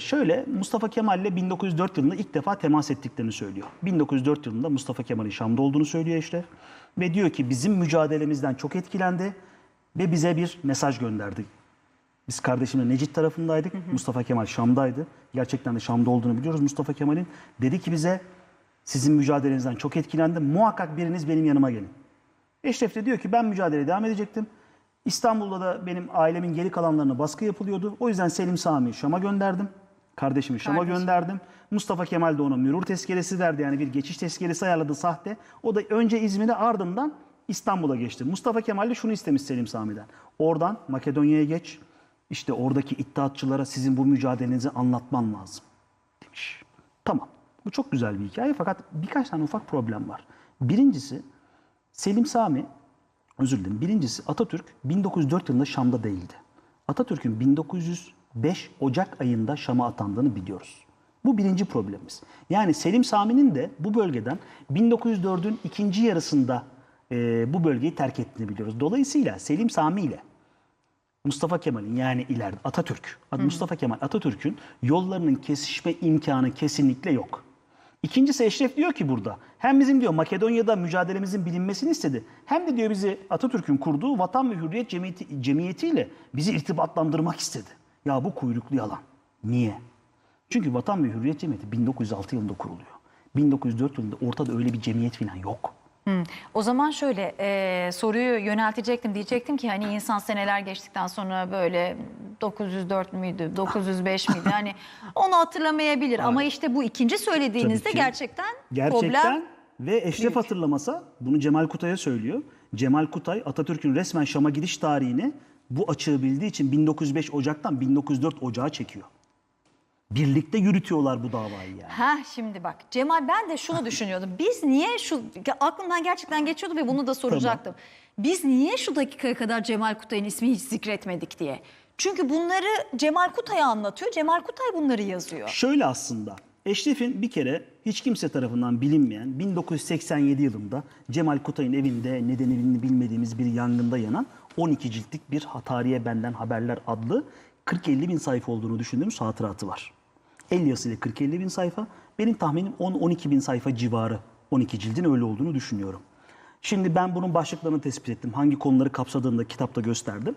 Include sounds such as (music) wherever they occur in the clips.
şöyle Mustafa Kemal ile 1904 yılında ilk defa temas ettiklerini söylüyor. 1904 yılında Mustafa Kemal'in Şam'da olduğunu söylüyor Eşref. Ve diyor ki bizim mücadelemizden çok etkilendi ve bize bir mesaj gönderdi. Biz kardeşimle Necit tarafındaydık. Mustafa Kemal Şam'daydı. Gerçekten de Şam'da olduğunu biliyoruz Mustafa Kemal'in. Dedi ki bize sizin mücadelenizden çok etkilendim. Muhakkak biriniz benim yanıma gelin. Eşref de diyor ki ben mücadeleye devam edecektim. İstanbul'da da benim ailemin geri kalanlarına baskı yapılıyordu. O yüzden Selim Sami'yi Şam'a gönderdim. Kardeşimi Şam'a Kardeşim. gönderdim. Mustafa Kemal de ona mürur tezkeresi verdi. Yani bir geçiş tezkeresi ayarladı sahte. O da önce İzmir'e ardından İstanbul'a geçti. Mustafa Kemal de şunu istemiş Selim Sami'den. Oradan Makedonya'ya geç. İşte oradaki iddiatçılara sizin bu mücadelenizi anlatman lazım demiş. Tamam. Bu çok güzel bir hikaye fakat birkaç tane ufak problem var. Birincisi Selim Sami, özür dilerim. Birincisi Atatürk 1904 yılında Şam'da değildi. Atatürk'ün 1905 Ocak ayında Şam'a atandığını biliyoruz. Bu birinci problemimiz. Yani Selim Sami'nin de bu bölgeden 1904'ün ikinci yarısında e, bu bölgeyi terk ettiğini biliyoruz. Dolayısıyla Selim Sami ile Mustafa Kemal'in yani ileride Atatürk, Mustafa Kemal Atatürk'ün yollarının kesişme imkanı kesinlikle yok. İkincisi Eşref diyor ki burada hem bizim diyor Makedonya'da mücadelemizin bilinmesini istedi. Hem de diyor bizi Atatürk'ün kurduğu Vatan ve Hürriyet Cemiyeti, Cemiyeti'yle bizi irtibatlandırmak istedi. Ya bu kuyruklu yalan. Niye? Çünkü Vatan ve Hürriyet Cemiyeti 1906 yılında kuruluyor. 1904 yılında ortada öyle bir cemiyet falan yok. Hı. O zaman şöyle e, soruyu yöneltecektim. Diyecektim ki hani insan seneler geçtikten sonra böyle 904 müydü, 905 miydi? (laughs) Hani onu hatırlamayabilir. Ama işte bu ikinci söylediğinizde gerçekten, Gerçekten problem ve Eşref hatırlamasa bunu Cemal Kutay'a söylüyor. Cemal Kutay Atatürk'ün resmen Şam'a gidiş tarihini bu açığı bildiği için 1905 Ocak'tan 1904 Ocağı çekiyor. Birlikte yürütüyorlar bu davayı yani. Ha şimdi bak Cemal ben de şunu düşünüyordum. Biz niye şu aklımdan gerçekten geçiyordu ve bunu da soracaktım. Biz niye şu dakikaya kadar Cemal Kutay'ın ismini hiç zikretmedik diye. Çünkü bunları Cemal Kutay'a anlatıyor. Cemal Kutay bunları yazıyor. Şöyle aslında Eşref'in bir kere hiç kimse tarafından bilinmeyen 1987 yılında Cemal Kutay'ın evinde nedenini bilmediğimiz bir yangında yanan 12 ciltlik bir Tarihe Benden Haberler adlı 40-50 bin sayfa olduğunu düşündüğümüz hatıratı var. El yazısıyla 40-50 bin sayfa. Benim tahminim 10-12 bin sayfa civarı 12 cildin öyle olduğunu düşünüyorum. Şimdi ben bunun başlıklarını tespit ettim. Hangi konuları kapsadığını da kitapta gösterdim.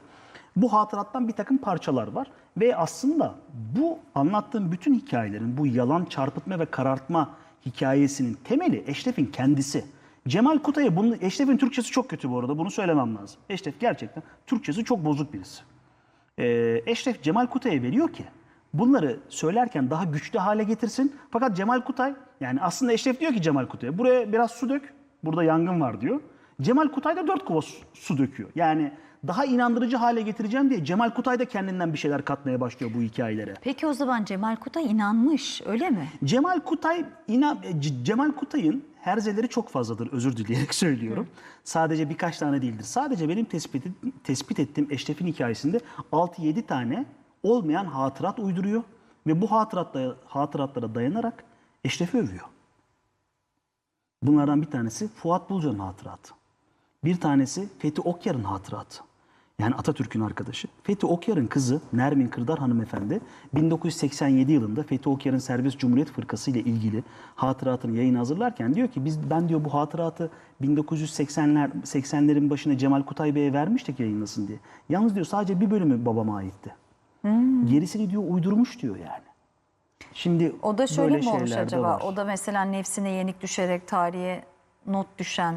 Bu hatırattan bir takım parçalar var. Ve aslında bu anlattığım bütün hikayelerin, bu yalan, çarpıtma ve karartma hikayesinin temeli Eşref'in kendisi. Cemal Kutay'a bunu, Eşref'in Türkçesi çok kötü bu arada, bunu söylemem lazım. Eşref gerçekten Türkçesi çok bozuk birisi. Ee, Eşref Cemal Kutay'a veriyor ki bunları söylerken daha güçlü hale getirsin. Fakat Cemal Kutay yani aslında Eşref diyor ki Cemal Kutay'a buraya biraz su dök. Burada yangın var diyor. Cemal Kutay da dört kova su, su döküyor. Yani daha inandırıcı hale getireceğim diye Cemal Kutay da kendinden bir şeyler katmaya başlıyor bu hikayelere. Peki o zaman Cemal Kutay inanmış öyle mi? Cemal Kutay inan e, Cemal Kutay'ın herzeleri çok fazladır özür dileyerek (laughs) söylüyorum. Sadece birkaç tane değildir. Sadece benim tespit, tespit ettiğim Eşref'in hikayesinde 6-7 tane olmayan hatırat uyduruyor ve bu hatıratla, hatıratlara dayanarak Eşref'i övüyor. Bunlardan bir tanesi Fuat Bulcan'ın hatıratı. Bir tanesi Fethi Okyar'ın hatıratı. Yani Atatürk'ün arkadaşı. Fethi Okyar'ın kızı Nermin Kırdar hanımefendi 1987 yılında Fethi Okyar'ın Serbest Cumhuriyet Fırkası ile ilgili hatıratını yayına hazırlarken diyor ki biz ben diyor bu hatıratı 1980'ler 80'lerin başına Cemal Kutay Bey'e vermiştik yayınlasın diye. Yalnız diyor sadece bir bölümü babama aitti. Gerisini diyor uydurmuş diyor yani. Şimdi O da şöyle böyle mi olmuş acaba? O da mesela nefsine yenik düşerek tarihe not düşen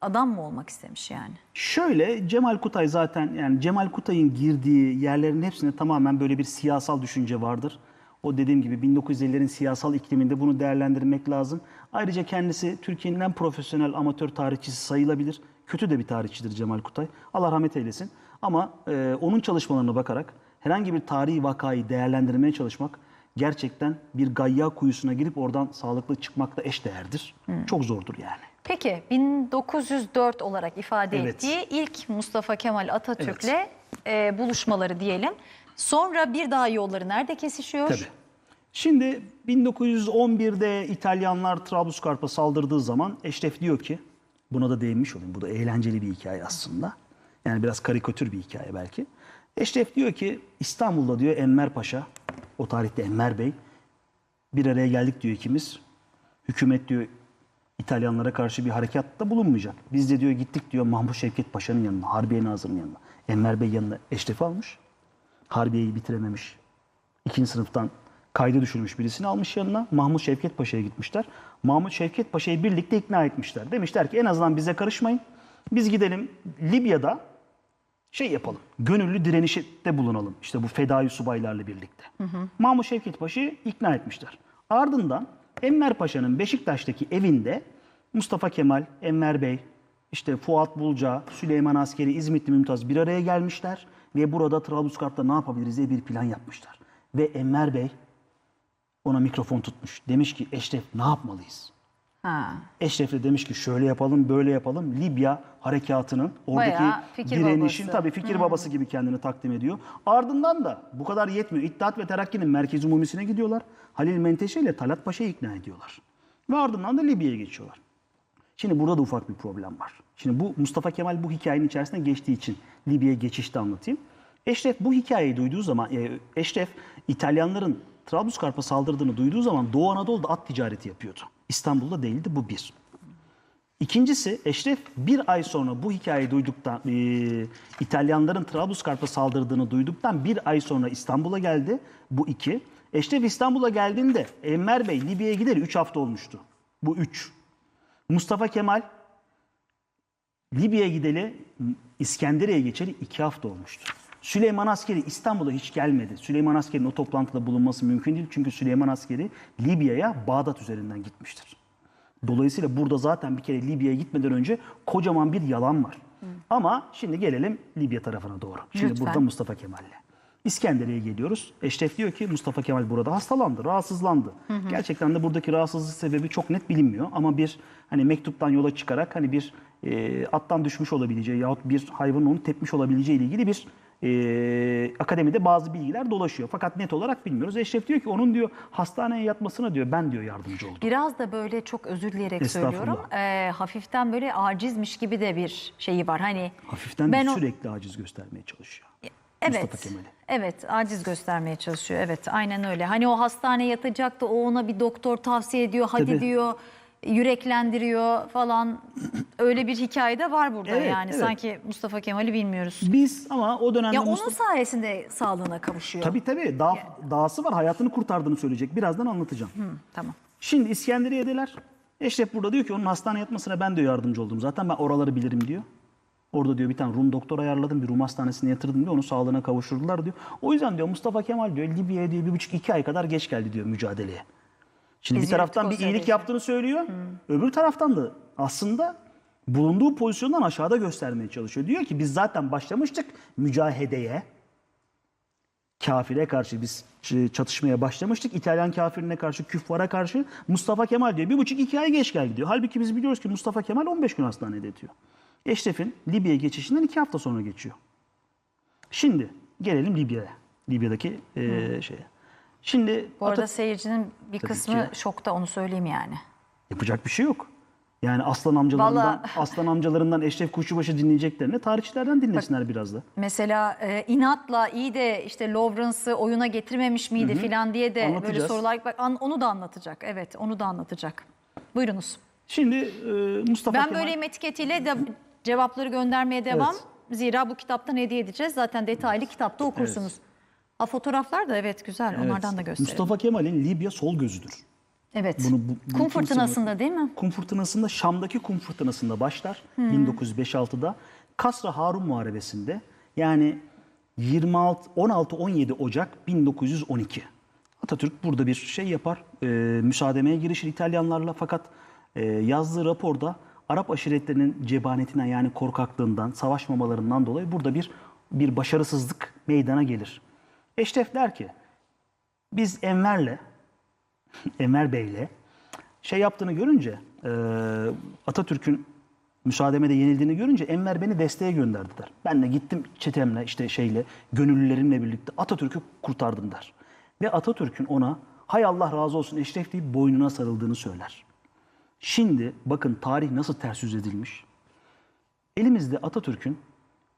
adam mı olmak istemiş yani? Şöyle Cemal Kutay zaten yani Cemal Kutay'ın girdiği yerlerin hepsinde tamamen böyle bir siyasal düşünce vardır. O dediğim gibi 1950'lerin siyasal ikliminde bunu değerlendirmek lazım. Ayrıca kendisi Türkiye'nin en profesyonel amatör tarihçisi sayılabilir. Kötü de bir tarihçidir Cemal Kutay. Allah rahmet eylesin. Ama e, onun çalışmalarına bakarak herhangi bir tarihi vakayı değerlendirmeye çalışmak gerçekten bir gayya kuyusuna girip oradan sağlıklı çıkmakla eşdeğerdir. Çok zordur yani. Peki 1904 olarak ifade Evet. ettiği ilk Mustafa Kemal Atatürk'le e, buluşmaları diyelim. Sonra bir daha yolları nerede kesişiyor? Tabii. Şimdi 1911'de İtalyanlar Trablusgarp'a saldırdığı zaman Eşref diyor ki, buna da değinmiş olayım, bu da eğlenceli bir hikaye aslında. Yani biraz karikatür bir hikaye belki. Eşref diyor ki İstanbul'da diyor Enver Paşa, o tarihte Enver Bey bir araya geldik diyor ikimiz. Hükümet diyor İtalyanlara karşı bir harekatta bulunmayacak. Biz de diyor gittik diyor Mahmut Şevket Paşa'nın yanına, Harbiye Nazırı'nın yanına. Enver Bey yanına Eşref'i almış. Harbiye'yi bitirememiş. İkinci sınıftan kayda düşürmüş birisini almış yanına. Mahmut Şevket Paşa'ya gitmişler. Mahmut Şevket Paşa'yı birlikte ikna etmişler. Demişler ki en azından bize karışmayın. Biz gidelim Libya'da şey yapalım. Gönüllü direnişte bulunalım. İşte bu fedai subaylarla birlikte. Mahmut Şevket Paşa'yı ikna etmişler. Ardından Enver Paşa'nın Beşiktaş'taki evinde Mustafa Kemal, Enver Bey, işte Fuat Bulca, Süleyman Askeri, İzmitli Mümtaz bir araya gelmişler ve burada Trablusgarp'ta ne yapabiliriz diye bir plan yapmışlar. Ve Enver Bey ona mikrofon tutmuş. Demiş ki Eşref ne yapmalıyız? Ha. Eşref de demiş ki şöyle yapalım, böyle yapalım. Libya harekatının oradaki Bayağı fikir direnişin babası. tabii fikir babası gibi kendini takdim ediyor. Ardından da bu kadar yetmiyor. İttihat ve Terakki'nin merkez umumisine gidiyorlar. Halil Menteşe ile Talat Paşa'yı ikna ediyorlar. Ve ardından da Libya'ya geçiyorlar. Şimdi burada da ufak bir problem var. Şimdi bu Mustafa Kemal bu hikayenin içerisinde geçtiği için Libya'ya geçişte anlatayım. Eşref bu hikayeyi duyduğu zaman, e, Eşref İtalyanların Trablusgarp'a saldırdığını duyduğu zaman Doğu Anadolu'da at ticareti yapıyordu. İstanbul'da değildi bu bir. İkincisi Eşref bir ay sonra bu hikayeyi duyduktan, e, İtalyanların Trablusgarp'a saldırdığını duyduktan bir ay sonra İstanbul'a geldi. Bu iki. Eşref İstanbul'a geldiğinde Enver Bey Libya'ya gideri üç hafta olmuştu. Bu üç. Mustafa Kemal Libya'ya gideli İskenderiye'ye geçeli iki hafta olmuştu. Süleyman Askeri İstanbul'a hiç gelmedi. Süleyman Askeri'nin o toplantıda bulunması mümkün değil. Çünkü Süleyman Askeri Libya'ya Bağdat üzerinden gitmiştir. Dolayısıyla burada zaten bir kere Libya'ya gitmeden önce kocaman bir yalan var. Ama şimdi gelelim Libya tarafına doğru. Şimdi Lütfen. burada Mustafa Kemal'le. İskenderiye'ye geliyoruz. Eşref diyor ki Mustafa Kemal burada hastalandı, rahatsızlandı. Gerçekten de buradaki rahatsızlık sebebi çok net bilinmiyor ama bir hani mektuptan yola çıkarak hani bir e, attan düşmüş olabileceği yahut bir hayvanın onu tepmiş olabileceği ile ilgili bir e, akademide bazı bilgiler dolaşıyor. Fakat net olarak bilmiyoruz. Eşref diyor ki onun diyor hastaneye yatmasına diyor ben diyor yardımcı oldum. Biraz da böyle çok özür dileyerek söylüyorum. Ee, hafiften böyle acizmiş gibi de bir şeyi var. Hani Hafiften ben o- sürekli aciz göstermeye çalışıyor. Evet. Mustafa Kemal'i. Evet, aciz göstermeye çalışıyor. Evet, aynen öyle. Hani o hastaneye yatacak da o ona bir doktor tavsiye ediyor, hadi Tabii. diyor, yüreklendiriyor falan. Öyle bir hikaye de var burada Evet, yani. evet. Sanki Mustafa Kemal'i bilmiyoruz. Biz ama o dönemde Ya onun Mustafa... sayesinde sağlığına kavuşuyor. Tabii tabii. Dağ, dağısı var. Hayatını kurtardığını söyleyecek. Birazdan anlatacağım. Hı, tamam. Şimdi İskenderiye'deler. Eşref burada diyor ki onun hastaneye yatmasına ben diyor yardımcı oldum. Zaten ben oraları bilirim diyor. Orada diyor bir tane Rum doktor ayarladım. Bir Rum hastanesine yatırdım diyor. Onun sağlığına kavuşturdular diyor. O yüzden diyor Mustafa Kemal diyor Libya'ya diyor bir buçuk iki ay kadar geç geldi diyor mücadeleye. Şimdi bir taraftan bir iyilik yaptığını söylüyor. Öbür taraftan da aslında bulunduğu pozisyondan aşağıda göstermeye çalışıyor. Diyor ki biz zaten başlamıştık mücahedeye kafire karşı biz ç- çatışmaya başlamıştık. İtalyan kafirine karşı, küffara karşı Mustafa Kemal diyor. Bir buçuk iki ay geç geldi diyor. Halbuki biz biliyoruz ki Mustafa Kemal 15 gün hastanede yatıyor. Eşref'in Libya'ya geçişinden iki hafta sonra geçiyor. Şimdi gelelim Libya'ya. Libya'daki eee şeye. Şimdi Bu arada Atat- seyircinin bir Tabii kısmı ki. şokta onu söyleyeyim yani. yapacak bir şey yok. Yani aslan amcalarından, Vallahi- (laughs) aslan amcalarından Eşref Kuşçubaşı dinleyeceklerine tarihçilerden dinlesinler biraz da. Mesela e, inatla iyi de işte Lawrence'ı oyuna getirmemiş miydi filan diye de böyle Anlatacağız. sorular bak an- onu da anlatacak. Evet, onu da anlatacak. Buyurunuz. Şimdi eee, Mustafa Ben Kemal... böyleyim etiketiyle de cevapları göndermeye devam. Zira bu kitaptan hediye edeceğiz. Zaten detaylı kitapta okursunuz. Ha fotoğraflar da evet güzel. Onlardan da gösterelim. Mustafa Kemal'in Libya sol gözüdür. evet. Bunu- bu- bunu Kum fırtınasında değil mi? Kum fırtınasında Şam'daki kum fırtınasında başlar 1905-6'da. Kasra Harun Muharebesi'nde yani 26 16-17 Ocak 1912. Atatürk burada bir şey yapar. E, müsaademeye girişir İtalyanlarla fakat e, yazdığı raporda Arap aşiretlerinin cebanetinden yani korkaklığından, savaşmamalarından dolayı burada bir bir başarısızlık meydana gelir. Eşref der ki biz Enver'le (laughs) Enver Bey'le şey yaptığını görünce e, Atatürk'ün müsaademede yenildiğini görünce Enver beni desteğe gönderdiler. Ben de gittim çetemle işte şeyle gönüllülerimle birlikte Atatürk'ü kurtardım der. Ve Atatürk'ün ona hay Allah razı olsun Eşref deyip boynuna sarıldığını söyler. Şimdi bakın tarih nasıl ters yüz edilmiş. Elimizde Atatürk'ün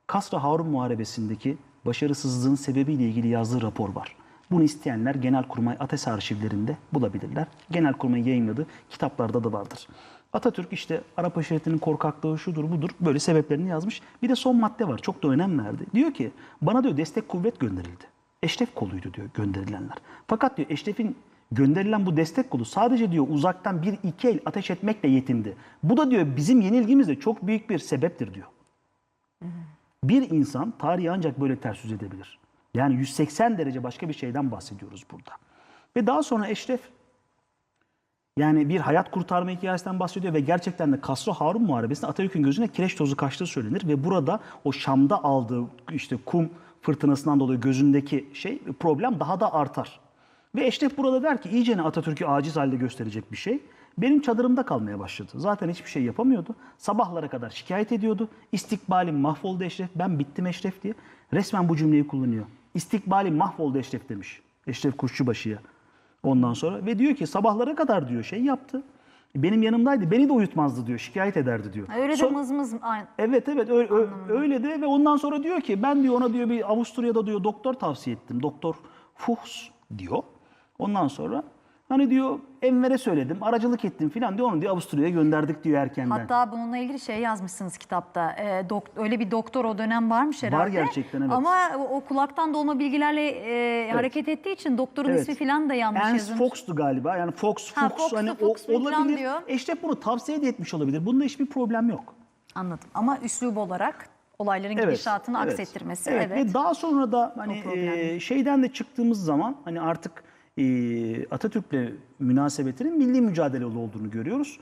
Kasra Harun Muharebesi'ndeki başarısızlığın sebebiyle ilgili yazdığı rapor var. Bunu isteyenler Genelkurmay Ates arşivlerinde bulabilirler. Genelkurmay yayınladığı kitaplarda da vardır. Atatürk işte Arap aşiretinin korkaklığı şudur budur böyle sebeplerini yazmış. Bir de son madde var çok da önem verdi. Diyor ki bana diyor destek kuvvet gönderildi. Eşref koluydu diyor gönderilenler. Fakat diyor Eşref'in gönderilen bu destek kolu sadece diyor uzaktan bir iki el ateş etmekle yetindi. Bu da diyor bizim yenilgimizde çok büyük bir sebeptir diyor. Bir insan tarihi ancak böyle ters yüz edebilir. Yani 180 derece başka bir şeyden bahsediyoruz burada. Ve daha sonra Eşref yani bir hayat kurtarma hikayesinden bahsediyor ve gerçekten de Kasro Harun Muharebesi'nde Atatürk'ün gözüne kireç tozu kaçtığı söylenir ve burada o Şam'da aldığı işte kum fırtınasından dolayı gözündeki şey problem daha da artar. Ve Eşref burada der ki iyicene Atatürk'ü aciz halde gösterecek bir şey. Benim çadırımda kalmaya başladı. Zaten hiçbir şey yapamıyordu. Sabahlara kadar şikayet ediyordu. İstikbalim mahvoldu Eşref. Ben bittim Eşref diye. Resmen bu cümleyi kullanıyor. İstikbalim mahvoldu Eşref demiş. Eşref Kuşçubaşı'ya. Ondan sonra ve diyor ki sabahlara kadar diyor şey yaptı. Benim yanımdaydı. Beni de uyutmazdı diyor. Şikayet ederdi diyor. Öyle de Son- mız mız aynı. Evet evet ö- öyle de ve ondan sonra diyor ki ben diyor ona diyor bir Avusturya'da diyor doktor tavsiye ettim. Doktor Fuchs diyor. Ondan sonra hani diyor Enver'e söyledim aracılık ettim filan diyor onu diyor Avusturya'ya gönderdik diyor erkenden. Hatta bununla ilgili şey yazmışsınız kitapta. Dok- öyle bir doktor o dönem varmış herhalde. gerçekten, evet. Ama o, kulaktan dolma bilgilerle e, hareket ettiği için doktorun Evet. ismi falan da yanlış Ernst yazılmış. Fox'tu galiba. Yani Fox, Ha, Fuchs Fox'tu, hani Fuchs o, falan olabilir. diyor. Bunu tavsiye de etmiş olabilir. Bunda hiçbir problem yok. Anladım. Ama üslub olarak olayların gidişatını evet. aksettirmesi. Evet. Evet. Ve daha sonra da hani e, şeyden de çıktığımız zaman hani artık e, Atatürk'le münasebetinin milli mücadele olduğunu görüyoruz.